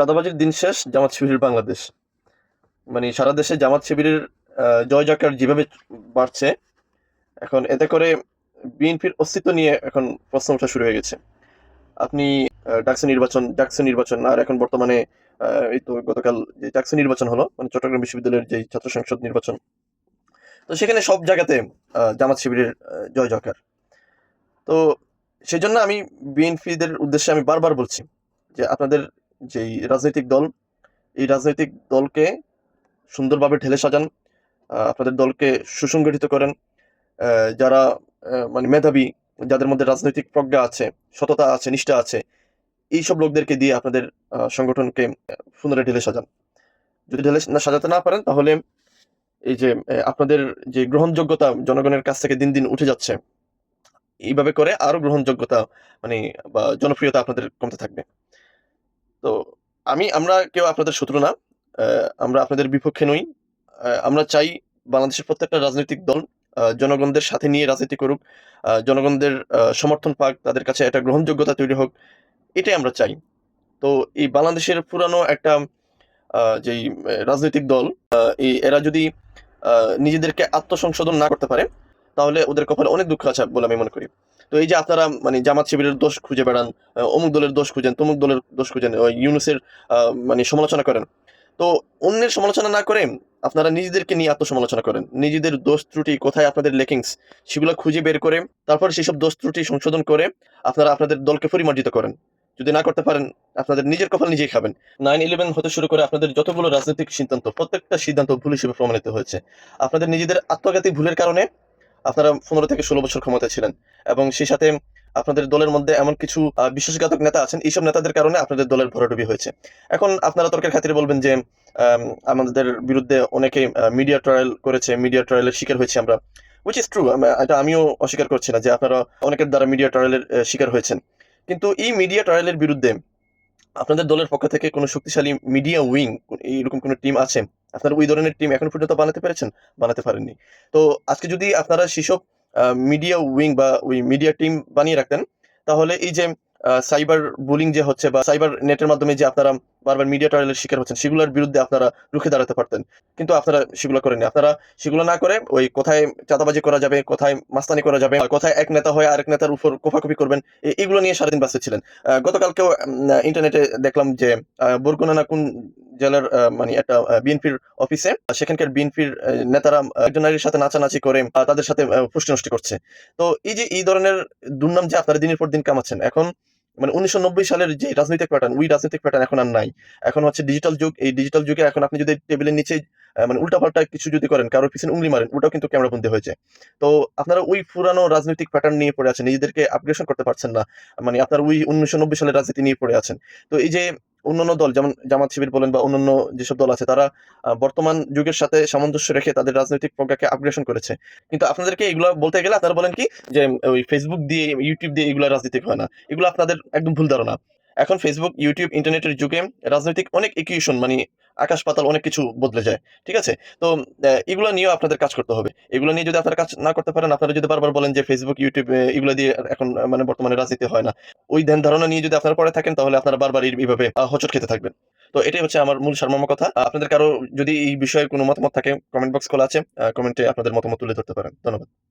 চাঁদাবাজির দিন শেষ, জামাত শিবিরের বাংলাদেশ। মানে সারা দেশে জামাত শিবিরের জয় জয়কার যেভাবে বাড়ছে, এখন এতে করে বিএনপির অস্তিত্ব নিয়ে এখন প্রশ্ন ওঠা শুরু হয়ে গেছে। আপনি ডাকসু নির্বাচন ডাকসু নির্বাচন, আর এখন বর্তমানে এই তো গতকাল যে ডাকসু নির্বাচন হলো মানে চট্টগ্রাম বিশ্ববিদ্যালয়ের যে ছাত্র সংসদ নির্বাচন, তো সেখানে সব জায়গাতে জামাত শিবিরের জয় জয়কার। তো সেই জন্য আমি বিএনপিদের উদ্দেশ্যে আমি বারবার বলছি যে আপনাদের যেই রাজনৈতিক দল, এই রাজনৈতিক দলকে সুন্দরভাবে ঢেলে সাজান আপনাদের দলকে সুসংগঠিত করেন যারা মানে মেধাবী, যাদের মধ্যে রাজনৈতিক প্রজ্ঞা আছে, সততা আছে, নিষ্ঠা আছে এই সব লোকদেরকে দিয়ে আপনাদের সংগঠনকে সুন্দরে ঢেলে সাজান। যদি ঢেলে সাজাতে না পারেন, তাহলে এই যে আপনাদের যে গ্রহণযোগ্যতা জনগণের কাছ থেকে দিন দিন উঠে যাচ্ছে, এইভাবে করে আরও গ্রহণযোগ্যতা মানে বা জনপ্রিয়তা আপনাদের কমতে থাকবে। তো আমি, আমরা কেউ আপনাদের শত্রু না আমরা আপনাদের বিপক্ষে নই। আমরা চাই বাংলাদেশের প্রত্যেকটা রাজনৈতিক দল জনগণদের সাথে নিয়ে রাজনীতি করুক জনগণদের সমর্থন পাক, তাদের কাছে একটা গ্রহণযোগ্যতা তৈরি হোক, এটাই আমরা চাই। তো এই বাংলাদেশের পুরানো একটা যেই রাজনৈতিক দল এই এরা যদি নিজেদেরকে আত্মসংশোধন না করতে পারে, তাহলে ওদের কপালে অনেক দুঃখ আছে বলে আমি মনে করি। তো এই যে আপনারা মানে জামাত শিবিরের দোষ খুঁজে বেড়ান অমুক দলের দোষ খুঁজেন, তমুক দলের দোষ খুঁজেন ইউনুসের মানে সমালোচনা করেন। তো অন্যের সমালোচনা না করে আপনারা নিজেদেরকে নিয়ে আত্মসমালোচনা করেন। নিজেদের দোষ ত্রুটি কোথায় আপনাদের লেকিংস, সেগুলো খুঁজে বের করে, তারপর সেসব দোষ ত্রুটি সংশোধন করে আপনারা আপনাদের দলকে পরিমার্জিত করেন। যদি না করতে পারেন, আপনাদের নিজের কপাল নিজেই খাবেন। নাইন ইলেভেন হতে শুরু করে আপনাদের যতগুলো রাজনৈতিক সিদ্ধান্ত, প্রত্যেকটা সিদ্ধান্ত ভুল হিসেবে প্রমাণিত হয়েছে। আপনাদের নিজেদের আত্মঘাতী ভুলের কারণে আপনারা পনেরো থেকে ষোলো বছর ক্ষমতায় ছিলেন। এবং সেই সাথে আপনাদের দলের মধ্যে এমন কিছু বিশ্বাসঘাতক নেতা আছেন এইসব নেতাদের কারণে আপনাদের দলের ভরাডুবি হয়েছে। এখন আপনারা তর্কের খাতিরে বলবেন যে আম, আমাদের বিরুদ্ধে অনেকে মিডিয়া ট্রায়াল করেছে মিডিয়া ট্রায়ালের শিকার হয়েছে আমরা। উইচ ইজ ট্রু এটা আমিও অস্বীকার করছি না যে আপনারা অনেকের দ্বারা মিডিয়া ট্রায়ালের শিকার হয়েছেন। কিন্তু এই মিডিয়া ট্রায়ালের বিরুদ্ধে আপনাদের দলের পক্ষ থেকে কোনো শক্তিশালী মিডিয়া উইং এইরকম কোনো টিম আছে? আপনারা ওই ধরনের টিম এখন পর্যন্ত বানাতে পেরেছেন? বানাতে পারেননি। তো আজকে যদি আপনারা সেসব মিডিয়া উইং বা ওই মিডিয়া টিম বানিয়ে রাখতেন তাহলে এই যে সাইবার বুলিং যে হচ্ছে বা সাইবার নেটের মাধ্যমে যে আপনারা বারবার মিডিয়া ট্রায়ালের শিকার হচ্ছেন সেগুলোর বিরুদ্ধে আপনারা রুখে দাঁড়াতে পারতেন। কিন্তু আপনারা সেগুলো করেননি। আপনারা সেগুলো না করে ওই কোথায় চাঁদাবাজি করা যাবে কোথায় মাস্তানি করা যাবে কোথায় এক নেতা হয়ে আরেক নেতার উপর কোফাকুফি করবেন এগুলো নিয়ে সারাদিন ব্যস্ত ছিলেন। গতকালকেও ইন্টারনেটে দেখলাম যে আহ, বরগুনা না কোন জেলার মানে একটা বিএনপির অফিসে। সেখানকার বিএনপির নেতারা একজন নারীর সাথে নাচানাচি করে তাদের সাথে নষ্ট করছে। তো এই যে এই ধরনের দুর্নাম যে আপনারা দিনের পর দিন কামাচ্ছেন, এখন মানে উনিশশো নব্বই সালের যে রাজনৈতিক প্যাটার্ন ওই রাজনৈতিক প্যাটার্ন এখন আর নাই। এখন হচ্ছে ডিজিটাল যুগ, এই ডিজিটাল যুগে এখন আপনি যদি টেবিলের নিচে মানে উল্টাপাল্টা কিছু যদি করেন কারোর পিছনে উংলি মারেন, ওটাও কিন্তু ক্যামেরা বন্দী হয়েছে। তো আপনারা ওই পুরানো রাজনৈতিক প্যাটার্ন নিয়ে পড়ে আছেন, নিজেদেরকে আপগ্রেশন করতে পারছেন না। মানে আপনার ওই উনিশশো নব্বই সালের রাজনীতি নিয়ে পড়ে আছেন। তো এই যে অন্যান্য দল, যেমন জামাত শিবির বলেন বা অন্যান্য যেসব দল আছে, তারা বর্তমান যুগের সাথে সামঞ্জস্য রেখে তাদের রাজনৈতিক প্রজ্ঞাকে আপগ্রেশন করেছে। কিন্তু আপনাদেরকে এগুলো বলতে গেলে আপনারা বলেন কি, যে, ওই ফেসবুক দিয়ে ইউটিউব দিয়ে এগুলো রাজনীতিক হয় না। এগুলো আপনাদের একদম ভুল ধারণা। এখন ফেসবুক ইউটিউব ইন্টারনেটের যুগে রাজনৈতিক অনেক ইকুয়েশন মানে আকাশ পাতাল অনেক কিছু বদলে যায়, ঠিক আছে? তো এগুলো নিয়েও আপনাদের কাজ করতে হবে। এগুলো নিয়ে যদি আপনারা কাজ না করতে পারেন, আপনারা যদি বারবার বলেন যে ফেসবুক ইউটিউব এগুলো দিয়ে এখন মানে বর্তমানে রাজনীতি হয় না, ওই ধ্যান ধারণা নিয়ে যদি আপনারা পড়ে থাকেন, তাহলে আপনারা বারবার এই- এইভাবে হোঁচট খেতে থাকবেন। তো, এটাই হচ্ছে আমার মূল সারমর্ম কথা। আপনাদের কারও যদি এই বিষয়ে কোনো মতামত থাকে কমেন্ট বক্স খোলা আছে কমেন্টে আপনাদের মতামত তুলে ধরতে পারেন। ধন্যবাদ।